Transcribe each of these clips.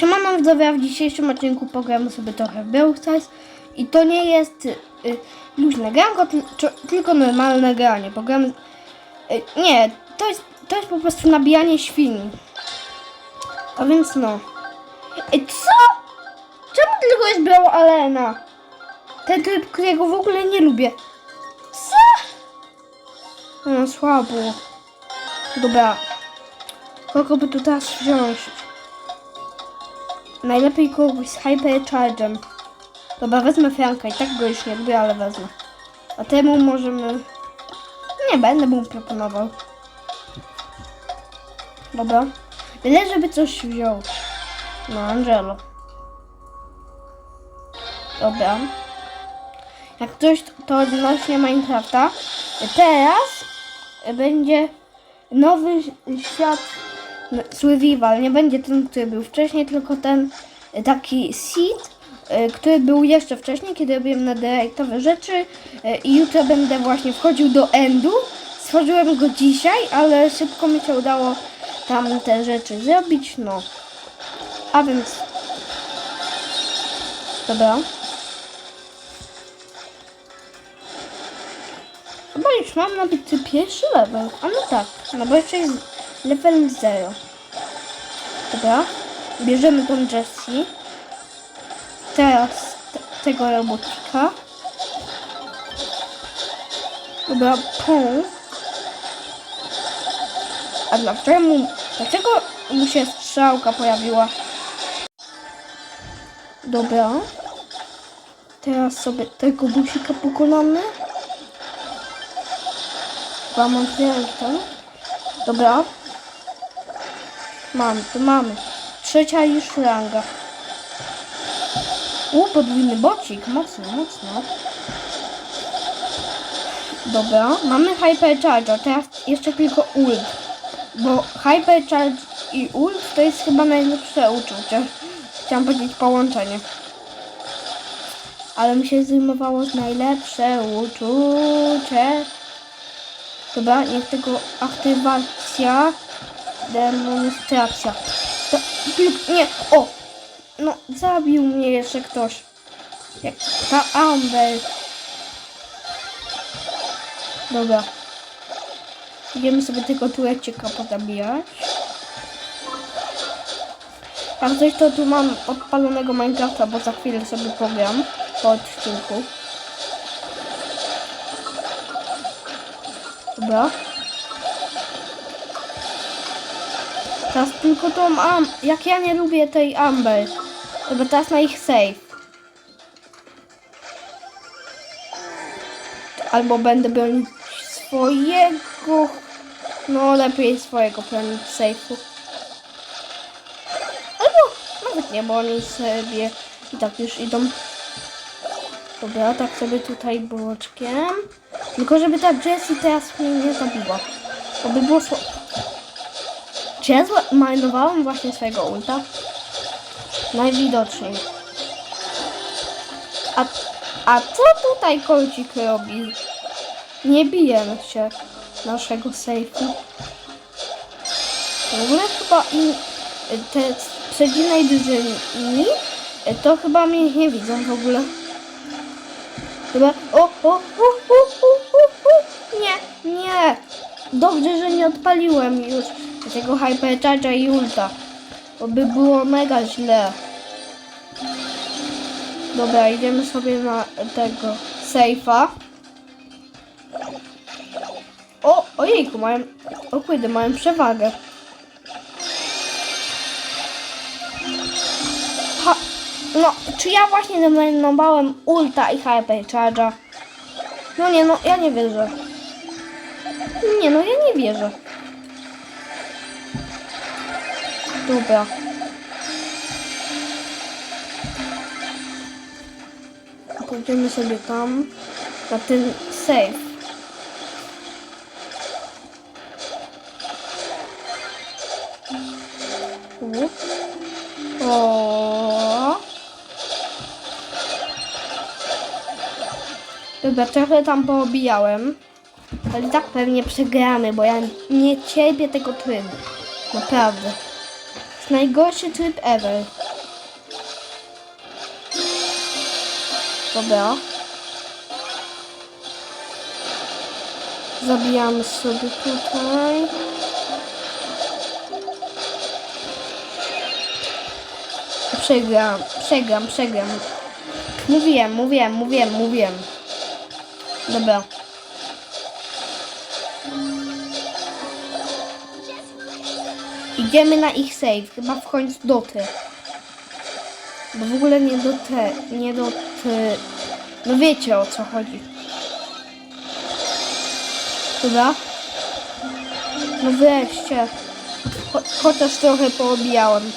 Siemano widzowie, a w dzisiejszym odcinku pogramy sobie trochę Stars i to nie jest y, luźne granko, tylko normalne granie. Pogramy... Y, nie, to jest, to jest po prostu nabijanie świni. A więc no. Y, co? Czemu tylko jest Brawl Arena? Ten tryb, którego w ogóle nie lubię. Co? No słabo. Dobra. Kogo by tu teraz wziąć? Najlepiej kogoś z Hyperchargem. Dobra, wezmę Franka i tak go już nie lubię, ale wezmę. A temu możemy... Nie będę mu proponował. Dobra. Byle, żeby coś wziął. No, Angelo. Dobra. Jak coś, to odnośnie Minecrafta. Teraz będzie nowy świat no, survival. Nie będzie ten, który był wcześniej, tylko ten e, taki seed, e, który był jeszcze wcześniej, kiedy robiłem netherite'owe rzeczy e, i jutro będę właśnie wchodził do endu. Stworzyłem go dzisiaj, ale szybko mi się udało tam te rzeczy zrobić, no. A więc... Dobra. Chyba już mam nabity pierwszy level. A no tak, no bo jeszcze jest level 0. Dobra, bierzemy tą Jessie. Teraz te, tego robocika. Dobra, pum. A dlaczego, dlaczego mu się strzałka pojawiła? Dobra. Teraz sobie tego busika pokonamy. Chyba mam to. Dobra. Mamy, to mamy. Trzecia już ranga. U, podwójny bocik. Mocno, mocno. Dobra, mamy Hypercharge. Teraz jeszcze tylko ult. Bo Hypercharge i ult to jest chyba najlepsze uczucie. Chciałam powiedzieć połączenie. Ale mi się zrymowało z najlepsze uczucie. Dobra, niech tego aktywacja, demonstracja. Tylko- nie, o! No, zabił mnie jeszcze ktoś. Jak ta Amber. Dobra. Idziemy sobie tego turecika pozabijać. Jak coś to tu mam odpalonego Minecrafta, bo za chwilę sobie pogram po odcinku. Dobra. Teraz tylko tą am... Jak ja nie lubię tej Amber. Dobra, teraz na ich save. Albo będę bronić swojego... No, lepiej swojego bronić safe'u. Albo nawet nie, bo oni sobie i tak już idą. Dobra, tak sobie tutaj boczkiem. Tylko żeby ta Jessie teraz mnie nie zabiła. To by było słabo. Czy ja właśnie swojego ulta? Najwidoczniej. A, a co tutaj kolcik robi? Nie bijemy się naszego sejfu. W ogóle chyba i te przeciwnej drużyny to chyba mnie nie widzą w ogóle. Chyba. O, o, o, o, o, o, o. Nie, nie. Dobrze, że nie odpaliłem już tego Hypercharge'a i ulta. Bo by było mega źle. Dobra, idziemy sobie na tego sejfa. O, ojejku, mają, o kurde, mają przewagę. Ha, no, czy ja właśnie zmarnowałem ulta i hypercharge'a? No nie, no, ja nie wierzę. Nie, no, ja nie wierzę. Dobra. Pójdziemy sobie tam na ten save. U. O. Dobra, trochę tam poobijałem. Ale tak pewnie przegramy, bo ja nie cierpię tego trybu. Naprawdę. Najgorszy tryb ever. Dobra. Zabijamy sobie tutaj. Przegram, przegram, przegram. Mówiłem, mówiłem, mówiłem, mówiłem. Dobra. Idziemy na ich save, chyba w końcu dotrę. Bo w ogóle nie do te, nie do te, no wiecie o co chodzi. Dobra? No wreszcie. Cho chociaż trochę poobijałem.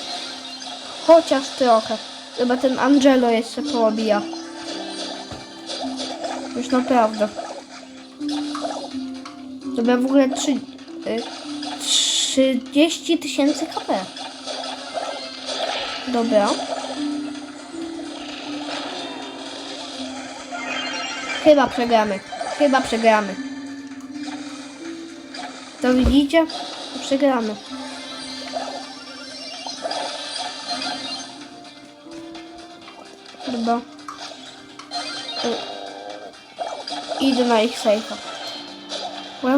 Chociaż trochę. Chyba ten Angelo jeszcze poobija. Już naprawdę. Dobra, w ogóle trzy, y, 30 tysięcy KP. Dobra. Chyba przegramy. Chyba przegramy. To widzicie? Przegramy. Y, Idę na ich sejfa. Bo ja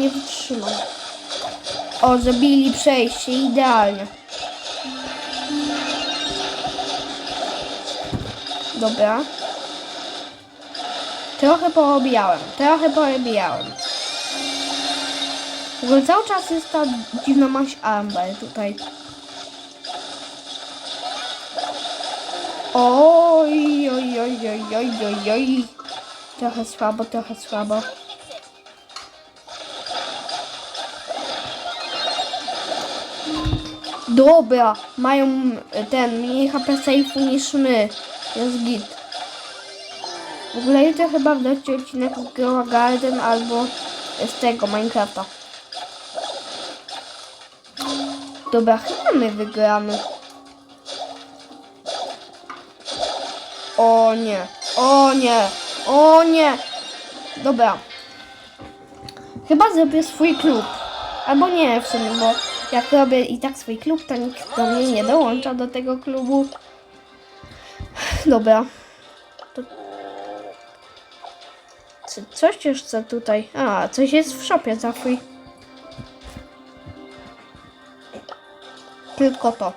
nie wytrzymam. O, zabili przejście, idealnie. Dobra. Trochę poobijałem, trochę poobijałem. W ogóle cały czas jest ta dziwna maść Amber tutaj. Oj, oj, oj, oj, oj, oj, oj. Trochę słabo, trochę słabo. Dobra, mają ten mniej HP safe'u niż my. Jest git. W ogóle jutro chyba wleci odcinek z Growa Garden albo z tego Minecrafta. Dobra, chyba my wygramy. O nie, o nie, o nie. Dobra. Chyba zrobię swój klub. Albo nie w sumie, bo jak robię i tak swój klub, to nikt do mnie nie dołącza do tego klubu. Dobra. To... Co, coś jeszcze tutaj. A, coś jest w shopie za free. Tylko to.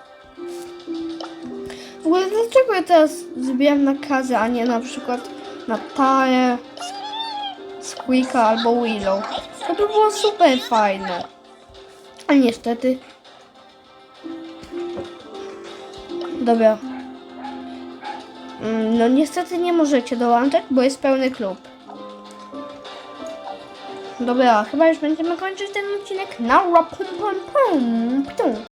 W ogóle dlaczego ja teraz zbieram na kazę, a nie na przykład na Tare, Squeaka albo Willow? To by było super fajne. A niestety. Dobra. Mm, No niestety nie możecie dołączać, bo jest pełny klub. Dobra, chyba już będziemy kończyć ten odcinek. Na pum pum pum.